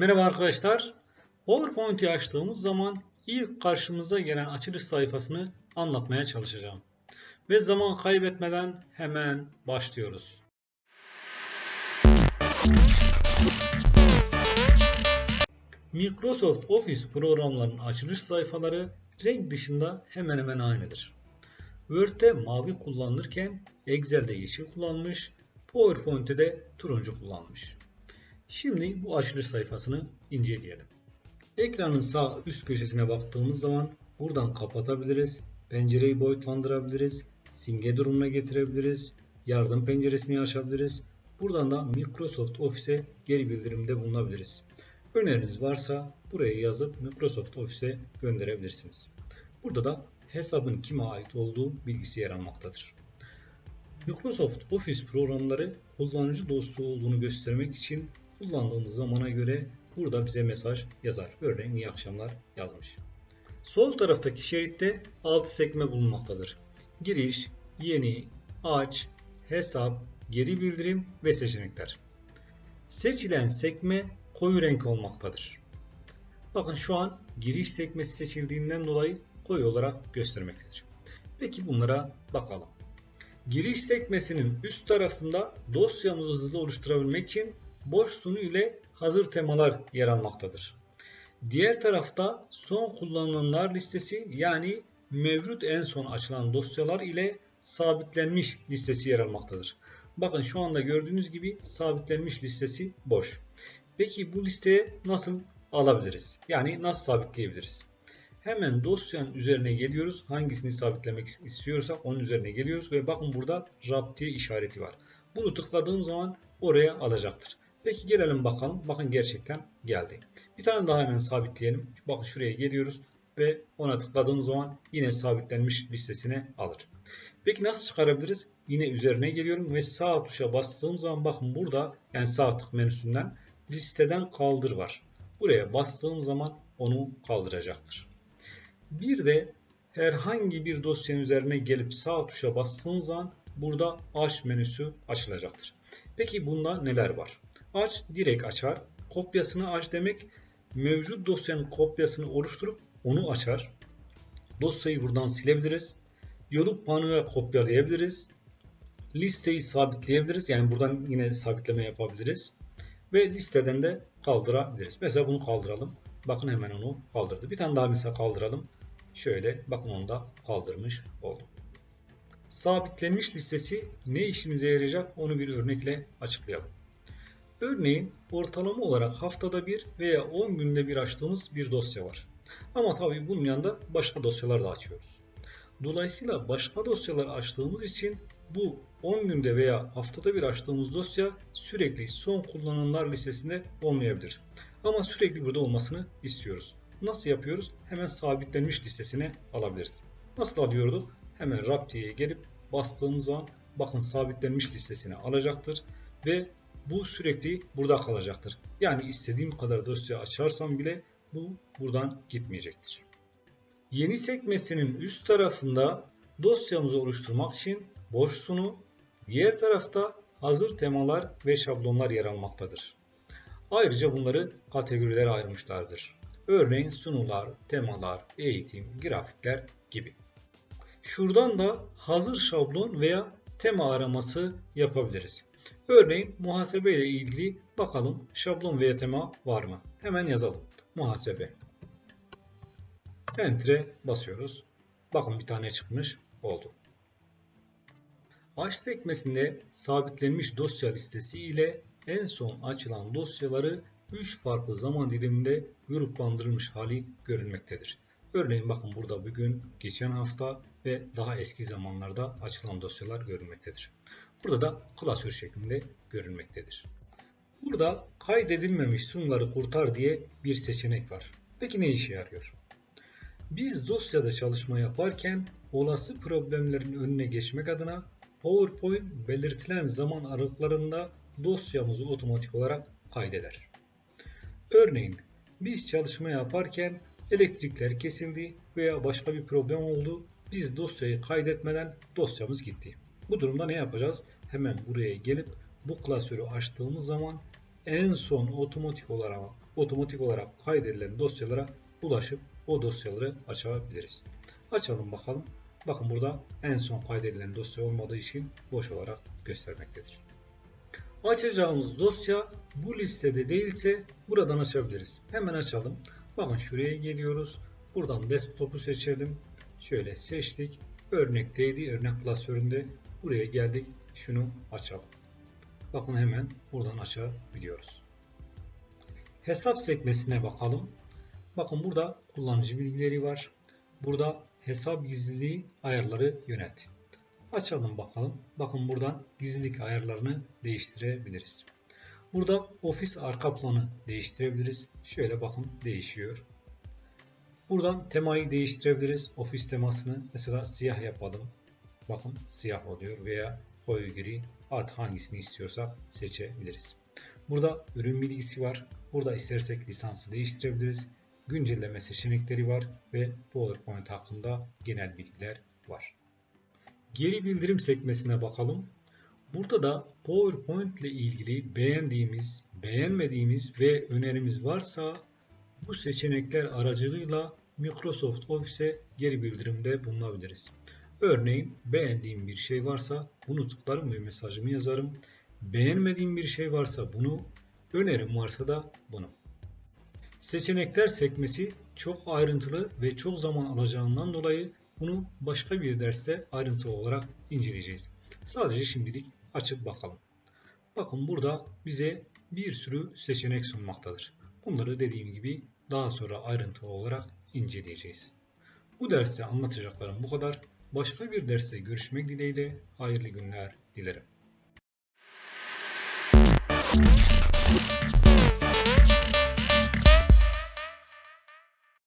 Merhaba arkadaşlar. PowerPoint'i açtığımız zaman ilk karşımıza gelen açılış sayfasını anlatmaya çalışacağım. Ve zaman kaybetmeden hemen başlıyoruz. Microsoft Office programlarının açılış sayfaları renk dışında hemen hemen aynıdır. Word'de mavi kullanılırken Excel'de yeşil kullanmış, PowerPoint'te de turuncu kullanmış. Şimdi bu açılış sayfasını inceleyelim. Ekranın sağ üst köşesine baktığımız zaman buradan kapatabiliriz, pencereyi boyutlandırabiliriz, simge durumuna getirebiliriz, yardım penceresini açabiliriz. Buradan da Microsoft Office'e geri bildirimde bulunabiliriz. Öneriniz varsa buraya yazıp Microsoft Office'e gönderebilirsiniz. Burada da hesabın kime ait olduğu bilgisi yer almaktadır. Microsoft Office programları kullanıcı dostu olduğunu göstermek için kullandığımız zamana göre burada bize mesaj yazar. Örneğin iyi akşamlar yazmış. Sol taraftaki şeritte 6 sekme bulunmaktadır. Giriş, yeni, aç, hesap, geri bildirim ve seçenekler. Seçilen sekme koyu renk olmaktadır. Bakın şu an giriş sekmesi seçildiğinden dolayı koyu olarak göstermektedir. Peki bunlara bakalım. Giriş sekmesinin üst tarafında dosyamızı hızlı oluşturabilmek için boş sunu ile hazır temalar yer almaktadır. Diğer tarafta son kullanılanlar listesi yani mevcut en son açılan dosyalar ile sabitlenmiş listesi yer almaktadır. Bakın şu anda gördüğünüz gibi sabitlenmiş listesi boş. Peki bu listeye nasıl alabiliriz? Yani nasıl sabitleyebiliriz? Hemen dosyanın üzerine geliyoruz. Hangisini sabitlemek istiyorsak onun üzerine geliyoruz ve bakın burada raptiye işareti var. Bunu tıkladığım zaman oraya alacaktır. Peki gelelim bakalım. Bakın gerçekten geldi. Bir tane daha hemen sabitleyelim. Bakın şuraya geliyoruz ve ona tıkladığım zaman yine sabitlenmiş listesine alır. Peki nasıl çıkarabiliriz? Yine üzerine geliyorum ve sağ tuşa bastığım zaman bakın burada yani sağ tık menüsünden listeden kaldır var. Buraya bastığım zaman onu kaldıracaktır. Bir de herhangi bir dosyanın üzerine gelip sağ tuşa bastığım zaman burada aç menüsü açılacaktır. Peki bunda neler var? Aç direkt açar. Kopyasını aç demek mevcut dosyanın kopyasını oluşturup onu açar. Dosyayı buradan silebiliriz. Yolu panoya kopyalayabiliriz. Listeyi sabitleyebiliriz. Yani buradan yine sabitleme yapabiliriz. Ve listeden de kaldırabiliriz. Mesela bunu kaldıralım. Bakın hemen onu kaldırdı. Bir tane daha mesela kaldıralım. Şöyle bakın onu da kaldırmış oldum. Sabitlenmiş listesi ne işimize yarayacak onu bir örnekle açıklayalım. Örneğin ortalama olarak haftada bir veya 10 günde bir açtığımız bir dosya var. Ama tabii bunun yanında başka dosyalar da açıyoruz. Dolayısıyla başka dosyalar açtığımız için bu 10 günde veya haftada bir açtığımız dosya sürekli son kullanılanlar listesinde olmayabilir. Ama sürekli burada olmasını istiyoruz. Nasıl yapıyoruz? Hemen sabitlenmiş listesine alabiliriz. Nasıl alıyorduk? Hemen Raptiye'ye gelip bastığımız zaman bakın sabitlenmiş listesine alacaktır ve bu sürekli burada kalacaktır. Yani istediğim kadar dosya açarsam bile bu buradan gitmeyecektir. Yeni sekmesinin üst tarafında dosyamızı oluşturmak için boş sunu, diğer tarafta hazır temalar ve şablonlar yer almaktadır. Ayrıca bunları kategorilere ayırmışlardır. Örneğin sunular, temalar, eğitim, grafikler gibi. Şuradan da hazır şablon veya tema araması yapabiliriz. Örneğin muhasebe ile ilgili bakalım şablon veya tema var mı? Hemen yazalım. Muhasebe. Enter'e basıyoruz. Bakın bir tane çıkmış oldu. Aç sekmesinde sabitlenmiş dosya listesi ile en son açılan dosyaları 3 farklı zaman diliminde gruplandırılmış hali görülmektedir. Örneğin bakın burada bugün, geçen hafta ve daha eski zamanlarda açılan dosyalar görülmektedir. Burada da klasör şeklinde görülmektedir. Burada kaydedilmemiş sunuları kurtar diye bir seçenek var. Peki ne işe yarıyor? Biz dosyada çalışma yaparken olası problemlerin önüne geçmek adına PowerPoint belirtilen zaman aralıklarında dosyamızı otomatik olarak kaydeder. Örneğin biz çalışma yaparken elektrikler kesildi veya başka bir problem oldu. Biz dosyayı kaydetmeden dosyamız gitti. Bu durumda ne yapacağız? Hemen buraya gelip bu klasörü açtığımız zaman en son otomatik olarak otomatik olarak kaydedilen dosyalara ulaşıp o dosyaları açabiliriz. Açalım bakalım. Bakın burada en son kaydedilen dosya olmadığı için boş olarak göstermektedir. Açacağımız dosya bu listede değilse buradan açabiliriz. Hemen açalım. Bakın şuraya geliyoruz. Buradan desktop'u seçelim. Şöyle seçtik. Örnekteydi. Örnek klasöründe. Buraya geldik. Şunu açalım. Bakın hemen buradan açabiliyoruz. Hesap sekmesine bakalım. Bakın burada kullanıcı bilgileri var. Burada hesap gizliliği ayarları yönet. Açalım bakalım. Bakın buradan gizlilik ayarlarını değiştirebiliriz. Burada ofis arka planı değiştirebiliriz. Şöyle bakın değişiyor. Buradan temayı değiştirebiliriz. Ofis temasını mesela siyah yapalım. Bakın siyah oluyor veya koyu gri artık hangisini istiyorsak seçebiliriz. Burada ürün bilgisi var. Burada istersek lisansı değiştirebiliriz. Güncelleme seçenekleri var ve PowerPoint hakkında genel bilgiler var. Geri bildirim sekmesine bakalım. Burada da PowerPoint ile ilgili beğendiğimiz, beğenmediğimiz ve önerimiz varsa bu seçenekler aracılığıyla Microsoft Office'e geri bildirimde bulunabiliriz. Örneğin beğendiğim bir şey varsa bunu tıklarım ve mesajımı yazarım. Beğenmediğim bir şey varsa bunu, önerim varsa da bunu. Seçenekler sekmesi çok ayrıntılı ve çok zaman alacağından dolayı bunu başka bir derste ayrıntılı olarak inceleyeceğiz. Sadece şimdilik açıp bakalım. Bakın burada bize bir sürü seçenek sunmaktadır. Bunları dediğim gibi daha sonra ayrıntılı olarak inceleyeceğiz. Bu derste anlatacaklarım bu kadar. Başka bir derste görüşmek dileğiyle hayırlı günler dilerim.